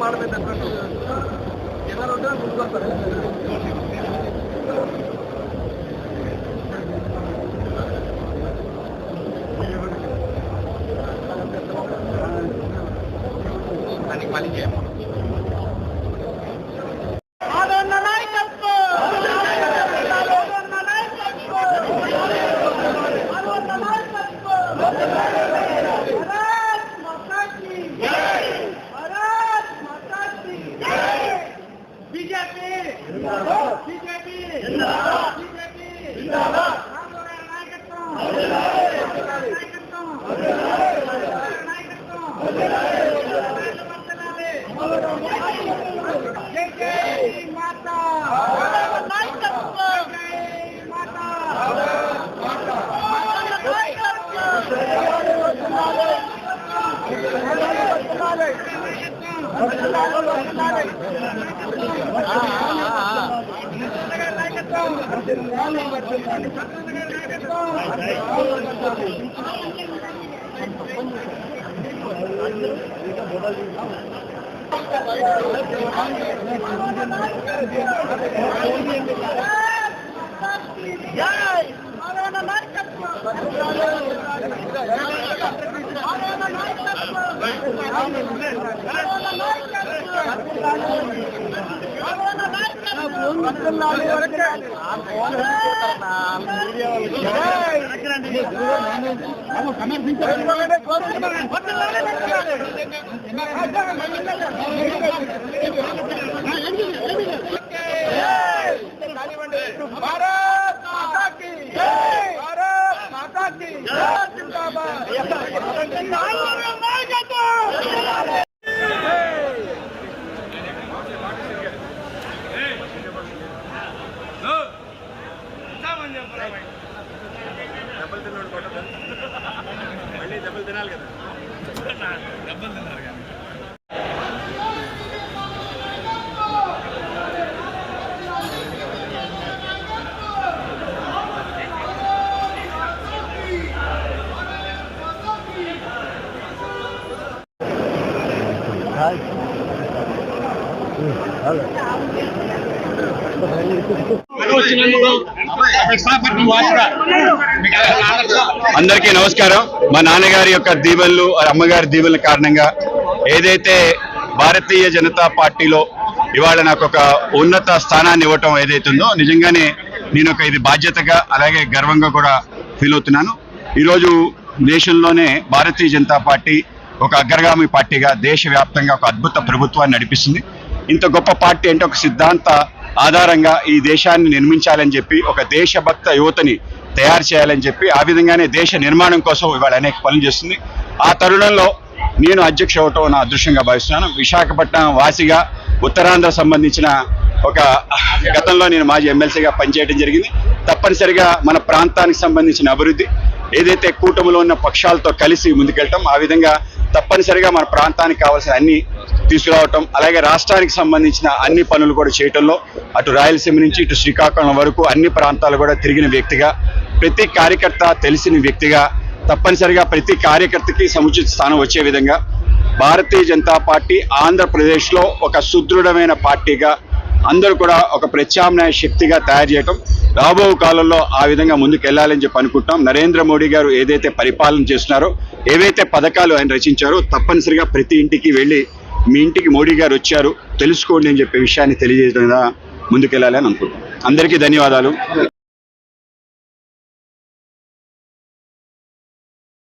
ಮಾಡ್ಬೇಕಂತ ಏನಾರು ಮುಂದೆ ಬರ್ತಾರೆ মালিকে বিজেপি বিজেপি Yeah! మానవ నాయకత్వం. మానవ నాయకత్వం. మానవ భారత్ డబ్బులు తిన్నాడు కొట్టదు మళ్ళీ డబ్బులు తినాలి కదా Hello. అందరికీ నమస్కారం. మా నాన్నగారి యొక్క దీవెనలు అమ్మగారి దీవెనల కారణంగా ఏదైతే భారతీయ జనతా పార్టీలో ఇవాళ నాకు ఒక ఉన్నత స్థానాన్ని ఇవ్వటం ఏదైతుందో నిజంగానే నేను ఒక ఇది బాధ్యతగా అలాగే గర్వంగా కూడా ఫీల్ అవుతున్నాను. ఈరోజు దేశంలోనే భారతీయ జనతా పార్టీ ఒక అగ్రగామి పార్టీగా దేశవ్యాప్తంగా ఒక అద్భుత ప్రభుత్వాన్ని నడిపిస్తుంది. ఇంత గొప్ప పార్టీ అంటే ఒక సిద్ధాంత ఆధారంగా ఈ దేశాన్ని నిర్మించాలని చెప్పి ఒక దేశభక్త యువతని తయారు చేయాలని చెప్పి ఆ విధంగానే దేశ నిర్మాణం కోసం ఇవాళ అనేక పనులు చేస్తుంది. ఆ తరుణంలో నేను అధ్యక్ష అవటం నా అదృష్టంగా భావిస్తున్నాను. విశాఖపట్నం వాసిగా ఉత్తరాంధ్ర సంబంధించిన ఒక గతంలో నేను మాజీ ఎమ్మెల్సీగా పనిచేయడం జరిగింది. తప్పనిసరిగా మన ప్రాంతానికి సంబంధించిన అభివృద్ధి ఏదైతే కూటమిలో ఉన్న పక్షాలతో కలిసి ముందుకెళ్ళటం ఆ విధంగా తప్పనిసరిగా మన ప్రాంతానికి కావాల్సిన అన్ని తీసుకురావటం అలాగే రాష్ట్రానికి సంబంధించిన అన్ని పనులు కూడా చేయటంలో అటు రాయలసీమ నుంచి ఇటు శ్రీకాకుళం వరకు అన్ని ప్రాంతాలు కూడా తిరిగిన వ్యక్తిగా ప్రతి కార్యకర్త తెలిసిన వ్యక్తిగా తప్పనిసరిగా ప్రతి కార్యకర్తకి సముచిత స్థానం వచ్చే విధంగా భారతీయ జనతా పార్టీ ఆంధ్రప్రదేశ్లో ఒక సుదృఢమైన పార్టీగా అందరూ కూడా ఒక ప్రత్యామ్నాయ శక్తిగా తయారు చేయటం రాబో కాలంలో ఆ విధంగా ముందుకెళ్ళాలని చెప్పి అనుకుంటున్నాం. నరేంద్ర మోడీ గారు ఏదైతే పరిపాలన చేస్తున్నారో ఏవైతే పథకాలు ఆయన రచించారో తప్పనిసరిగా ప్రతి ఇంటికి వెళ్ళి మీ ఇంటికి మోడీ గారు వచ్చారు తెలుసుకోండి అని చెప్పే విషయాన్ని తెలియజేయడం ముందుకెళ్ళాలని అనుకుంటున్నాను అందరికీ ధన్యవాదాలు.